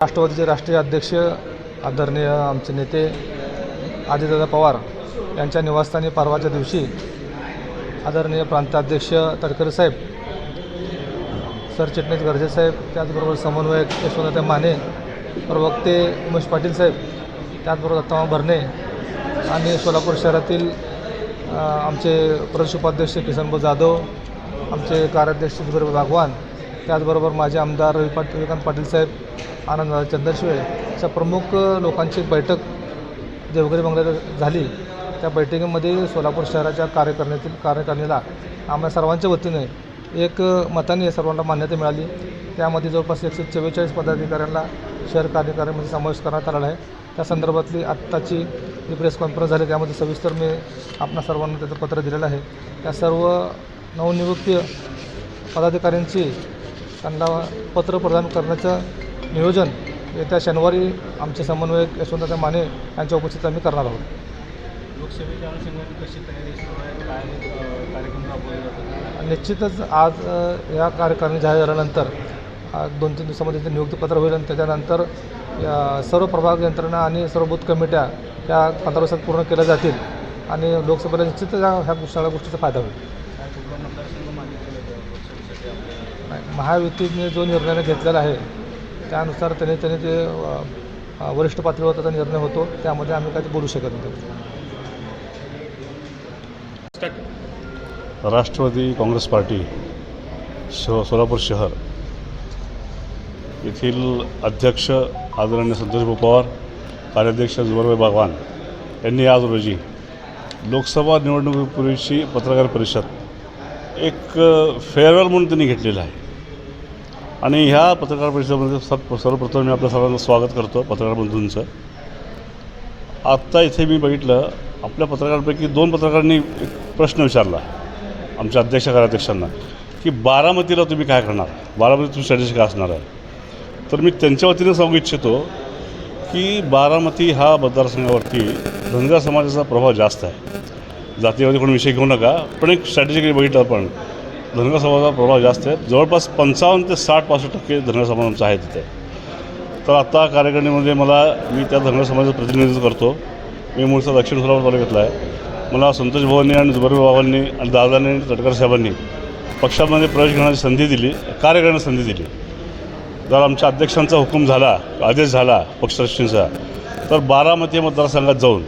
राष्ट्रवादीचे राष्ट्रीय अध्यक्ष आदरणीय आमचे नेते अजितदादा पवार यांच्या निवासस्थानी परवाच्या दिवशी आदरणीय प्रांताध्यक्ष तडकरे साहेब सरचिटणीस गर्जे साहेब त्याचबरोबर समन्वयक यशवंत माने प्रवक्ते उमेश पाटील साहेब त्याचबरोबर दत्तामा भरणे आणि सोलापूर शहरातील आमचे प्रदेश उपाध्यक्ष किसनभाऊ जाधव आमचे कार्याध्यक्ष सुधीर भागवान त्याचबरोबर माझे आमदार रवी पाट रविकांत पाटील साहेब आनंद चंद्रशिवे अशा प्रमुख लोकांची बैठक देवगिरी बंगल्यात झाली त्या बैठकीमध्ये सोलापूर शहराच्या कार्यकारणीतील कार्यकारिणीला आम्हाला सर्वांच्या वतीने एक मताने सर्वांना मान्यता मिळाली. त्यामध्ये जवळपास एकशे चव्वेचाळीस पदाधिकाऱ्यांना शहर कार्यकारिणीमध्ये समावेश करण्यात आलेला आहे. त्या संदर्भातली आत्ताची जी प्रेस कॉन्फरन्स झाली त्यामध्ये सविस्तर मी आपणा सर्वांना त्याचं पत्र दिलेलं आहे. त्या सर्व नवनियुक्त पदाधिकाऱ्यांची त्यांना पत्र प्रदान करण्याचं नियोजन येत्या शनिवारी आमचे समन्वयक यशवंत माने यांच्या उपस्थितीत आम्ही करणार आहोत. लोकसभेच्या अनुषंगाने कशी तयारी सुरू आहे? काय अ, कार्यक्रम राबवले जातात? निश्चितच आज या कार्यकारिणी जाहीर झाल्यानंतर दोन तीन दिवसामध्ये ते नियुक्तीपत्र होईल आणि त्याच्यानंतर या सर्व प्रभाग यंत्रणा आणि सर्व बूथ कमिट्या त्या पंधरा दिवसात पूर्ण केल्या जातील आणि लोकसभेला निश्चितच ह्या ह्या सगळ्या गोष्टीचा फायदा होईल. महायुतीने जो निर्णय घेतलेला आहे त्यानुसार त्याने त्याने ते वरिष्ठ पातळीवर त्याचा निर्णय होतो त्यामध्ये आम्ही काही बोलू शकत नाही. राष्ट्रवादी काँग्रेस पार्टी श सोलापूर शहर. येथील अध्यक्ष आदरणीय संतोषभाऊ पवार कार्याध्यक्ष जुवरभाई भगवान यांनी आज रोजी लोकसभा निवडणुकीपूर्वीची पत्रकार परिषद एक फेअरवेल म्हणून त्यांनी घेतलेलं आहे. आणि ह्या पत्रकार परिषदेमध्ये सर्व सर्वप्रथम मी आपल्या सर्वांना स्वागत करतो पत्रकार बंधूंचं. आत्ता इथे मी बघितलं आपल्या पत्रकारांपैकी दोन पत्रकारांनी एक प्रश्न विचारला आमच्या अध्यक्ष कार्याध्यक्षांना की बारामतीला तुम्ही काय करणार? बारामती तुमची स्ट्रॅटेजी काय असणार आहे? तर मी त्यांच्या वतीनं सांगू इच्छितो की बारामती हा मतदारसंघावरती धनगर समाजाचा प्रभाव जास्त आहे. जातीमध्ये कोणी विषय घेऊ नका पण एक स्ट्रॅटेजी बघितलं आपण धनगर समाजाचा प्रभाव जास्त आहे. जवळपास पंचावन्न ते साठ पासष्ट टक्के धनगर समाज आमचा आहे तिथे तर आत्ता कार्यकारिणीमध्ये मला मी त्या धनगर समाजाचं प्रतिनिधित्व करतो. मी मूळचा दक्षिण सोलापूर तालुक्यातला आहे. मला संतोष भवानी आणि जुबरबी बाबांनी आणि दादांनी आणि तटकर साहेबांनी पक्षामध्ये प्रवेश घेण्याची संधी दिली कार्य करण्याची संधी दिली. जर आमच्या अध्यक्षांचा हुकूम झाला आदेश झाला पक्षश्रेष्ठींचा तर बारामती मतदारसंघात जाऊन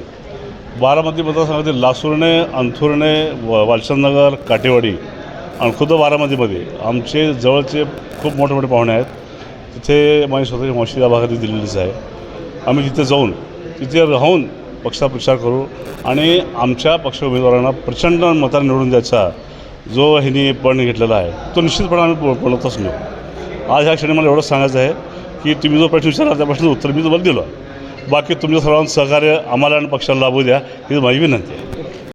बारामती मतदारसंघातील लासूरणे अंथुर्णे व वालचंदनगर काटेवाडी आणि खुद्द बारामतीमध्ये आमचे जवळचे खूप मोठे मोठे पाहुणे आहेत. तिथे माझी स्वतःची मावशी भागात दिलेलीच आहे. आम्ही तिथे जाऊन तिथे राहून पक्षाचा प्रचार करू आणि आमच्या पक्ष उमेदवारांना प्रचंड मताने निवडून द्यायचा जो ह्यांनी पण घेतलेला आहे तो निश्चितपणे आम्ही पूर्ण- असलो. आज ह्या क्षणी मला एवढंच सांगायचं आहे की तुम्ही जो प्रश्न विचारला त्या प्रश्नाचं उत्तर मी तुम्हाला दिलं. बाकी तुमच्या सर्वांचं सहकार्य आम्हाला आणि पक्षाला लाभू द्या ही माझी विनंती आहे.